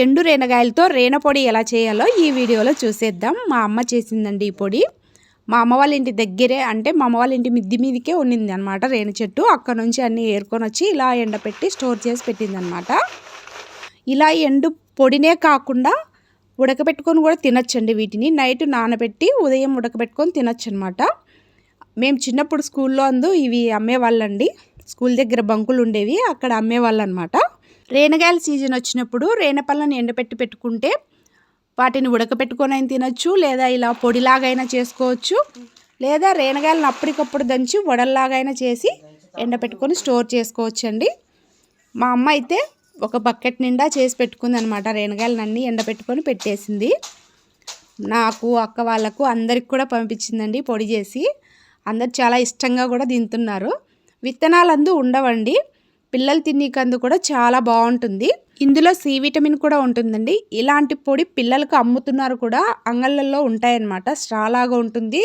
ఎండు రేనగాయలతో రేన పొడి ఎలా చేయాలో ఈ వీడియోలో చూసేద్దాం. మా అమ్మ చేసిందండి ఈ పొడి. మా అమ్మ వాళ్ళ ఇంటి దగ్గరే అంటే మా అమ్మ వాళ్ళ ఇంటి మిద్ది మీదకే ఉండింది అనమాట రేణ చెట్టు. అక్కడ నుంచి అన్నీ ఏరుకొని వచ్చి ఇలా ఎండపెట్టి స్టోర్ చేసి పెట్టింది అనమాట ఇలా ఎండు పొడినే కాకుండా ఉడకబెట్టుకొని కూడా తినచ్చండి వీటిని. నైట్ నానబెట్టి ఉదయం ఉడకబెట్టుకొని తినచ్చు అనమాట మేము చిన్నప్పుడు స్కూల్లో అందు ఇవి అమ్మేవాళ్ళండి. స్కూల్ దగ్గర బంకులు ఉండేవి అక్కడ అమ్మేవాళ్ళు అనమాట రేనగాయల సీజన్ వచ్చినప్పుడు రేనపళ్ళను ఎండపెట్టి పెట్టుకుంటే వాటిని ఉడకపెట్టుకొని అయినా తినచ్చు లేదా ఇలా పొడిలాగైనా చేసుకోవచ్చు. లేదా రేనగాయలను అప్పటికప్పుడు దంచి వడల్లాగైనా చేసి ఎండపెట్టుకొని స్టోర్ చేసుకోవచ్చు అండి మా అమ్మ అయితే ఒక బకెట్ నిండా చేసి పెట్టుకుంది అనమాట రేనగాయలన్నీ ఎండపెట్టుకొని పెట్టేసింది. నాకు అక్క వాళ్ళకు అందరికి కూడా పంపించిందండి పొడి చేసి. అందరు చాలా ఇష్టంగా కూడా తింటున్నారు. విత్తనాలందు ఉండవండి. పిల్లలు తినేకందు కూడా చాలా బాగుంటుంది. ఇందులో సి విటమిన్ కూడా ఉంటుందండి. ఇలాంటి పొడి పిల్లలకు అమ్ముతున్నారు కూడా అంగళ్ళల్లో ఉంటాయన్నమాట. స్ట్రాలాగా ఉంటుంది.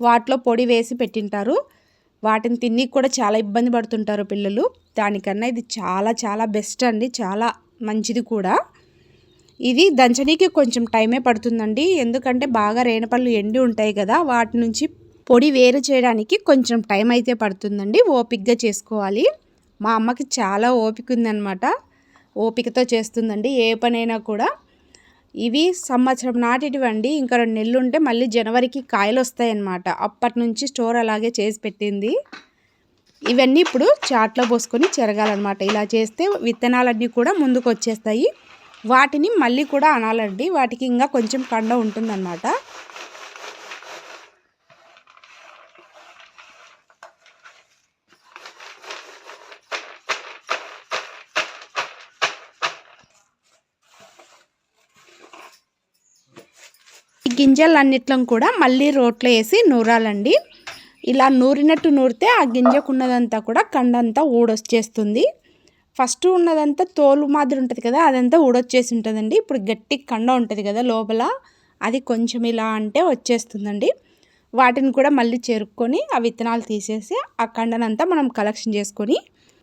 వాటిలో పొడి వేసి పెట్టింటారు. వాటిని తిని కూడా చాలా ఇబ్బంది పడుతుంటారు పిల్లలు. దానికన్నా ఇది చాలా చాలా బెస్ట్ అండి. చాలా మంచిది కూడా. ఇది దంచనీకి కొంచెం టైమే పడుతుందండి. ఎందుకంటే బాగా రేణపళ్ళు ఎండి ఉంటాయి కదా వాటి నుంచి పొడి వేరు చేయడానికి కొంచెం టైం అయితే పడుతుందండి. ఓపిక్గా చేసుకోవాలి. మా అమ్మకి చాలా ఓపిక ఉందన్నమాట ఓపికతో చేస్తుందండి ఏ పనైనా కూడా. ఇవి సంవత్సరం నాటిటివండి ఇంకా రెండు నెలలు ఉంటే మళ్ళీ జనవరికి కాయలు వస్తాయన్నమాట అప్పటి నుంచి స్టోర్ అలాగే చేసి పెట్టింది. ఇవన్నీ ఇప్పుడు చాట్లో పోసుకొని చెరగాలన్నమాట. ఇలా చేస్తే విత్తనాలన్నీ కూడా ముందుకు వచ్చేస్తాయి వాటిని మళ్ళీ కూడా అనాలండి. వాటికి ఇంకా కొంచెం కండ ఉంటుందన్నమాట. గింజలన్నిట్లో కూడా మళ్ళీ రోట్లో వేసి నూరాలండి. ఇలా నూరినట్టు నూరితే ఆ గింజకున్నదంతా కూడా కండంతా ఊడొచ్చేస్తుంది. ఫస్ట్ ఉన్నదంతా తోలు మాదిరి ఉంటుంది కదా అదంతా ఊడొచ్చేసి ఉంటుందండి ఇప్పుడు గట్టి కండ ఉంటుంది కదా లోపల అది కొంచెం ఇలా అంటే వచ్చేస్తుందండి. వాటిని కూడా మళ్ళీ చేరుకొని ఆ విత్తనాలు తీసేసి ఆ కండనంతా మనం కలెక్షన్ చేసుకొని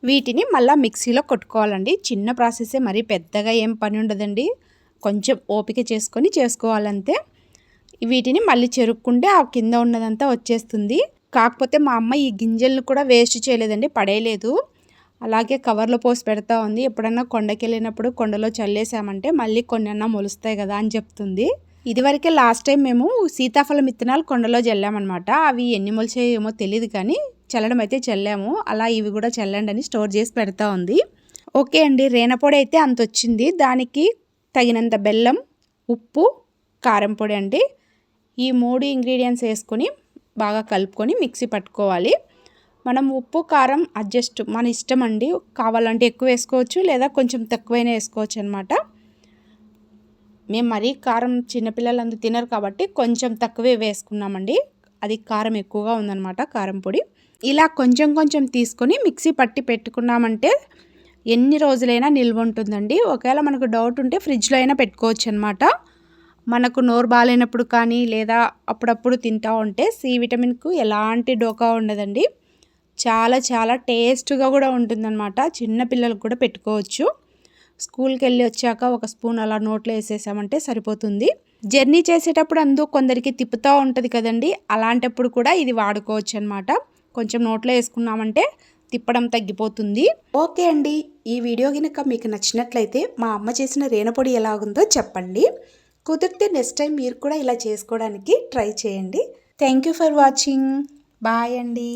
వీటిని మళ్ళీ మిక్సీలో కొట్టుకోవాలండి. చిన్న ప్రాసెసే మరీ పెద్దగా ఏం పని ఉండదండి. కొంచెం ఓపిక చేసుకొని చేసుకోవాలంతే. వీటిని మళ్ళీ చెరుక్కుంటే ఆ కింద ఉన్నదంతా వచ్చేస్తుంది. కాకపోతే మా అమ్మ ఈ గింజలను కూడా వేస్ట్ చేయలేదండి పడేయలేదు. అలాగే కవర్లో పోసి పెడతా ఉంది. ఎప్పుడన్నా కొండకి వెళ్ళినప్పుడు కొండలో చల్లేసామంటే మళ్ళీ కొన్ని మొలుస్తాయి కదా అని చెప్తుంది. ఇదివరకే లాస్ట్ టైం మేము సీతాఫలం విత్తనాలు కొండలో చల్లామన్నమాట. అవి ఎన్ని మొలిచాయేమో తెలియదు కానీ చల్లడం అయితే చల్లాము. అలా ఇవి కూడా చల్లండి అని స్టోర్ చేసి పెడతా ఉంది. ఓకే అండి రేనపొడి అయితే అంత వచ్చింది దానికి తగినంత బెల్లం ఉప్పు కారం పొడి అండి. ఈ మూడు ఇంగ్రీడియంట్స్ వేసుకొని బాగా కలుపుకొని మిక్సీ పట్టుకోవాలి. మనం ఉప్పు కారం అడ్జస్ట్ మన ఇష్టం అండి. కావాలంటే ఎక్కువ వేసుకోవచ్చు లేదా కొంచెం తక్కువైనా వేసుకోవచ్చు అనమాట మేము మరీ కారం చిన్నపిల్లలందరూ తినరు కాబట్టి కొంచెం తక్కువే వేసుకున్నామండి. అది కారం ఎక్కువగా ఉందన్నమాట కారం పొడి. ఇలా కొంచెం కొంచెం తీసుకొని మిక్సీ పట్టి పెట్టుకున్నామంటే ఎన్ని రోజులైనా నిల్వ ఉంటుందండి. ఒకవేళ మనకు డౌట్ ఉంటే ఫ్రిడ్జ్లో అయినా పెట్టుకోవచ్చు అనమాట మనకు నోరు బాగాలేనప్పుడు కానీ లేదా అప్పుడప్పుడు తింటూ ఉంటే సి విటమిన్కు ఎలాంటి డోకా ఉండదండి. చాలా చాలా టేస్ట్గా కూడా ఉంటుందన్నమాట. చిన్నపిల్లలకు కూడా పెట్టుకోవచ్చు. స్కూల్కి వెళ్ళి వచ్చాక ఒక స్పూన్ అలా నోట్లో వేసేసామంటే సరిపోతుంది. జర్నీ చేసేటప్పుడు అందు కొందరికి తిప్పుతూ ఉంటుంది కదండి. అలాంటప్పుడు కూడా ఇది వాడుకోవచ్చు అనమాట కొంచెం నోట్లో వేసుకున్నామంటే తిప్పడం తగ్గిపోతుంది. ఓకే అండి. ఈ వీడియో కనుక మీకు నచ్చినట్లయితే మా అమ్మ చేసిన రేణపొడి ఉందో చెప్పండి. కుదిరితే నెక్స్ట్ టైం మీరు కూడా ఇలా చేసుకోవడానికి ట్రై చేయండి. Thank you for watching bye అండి.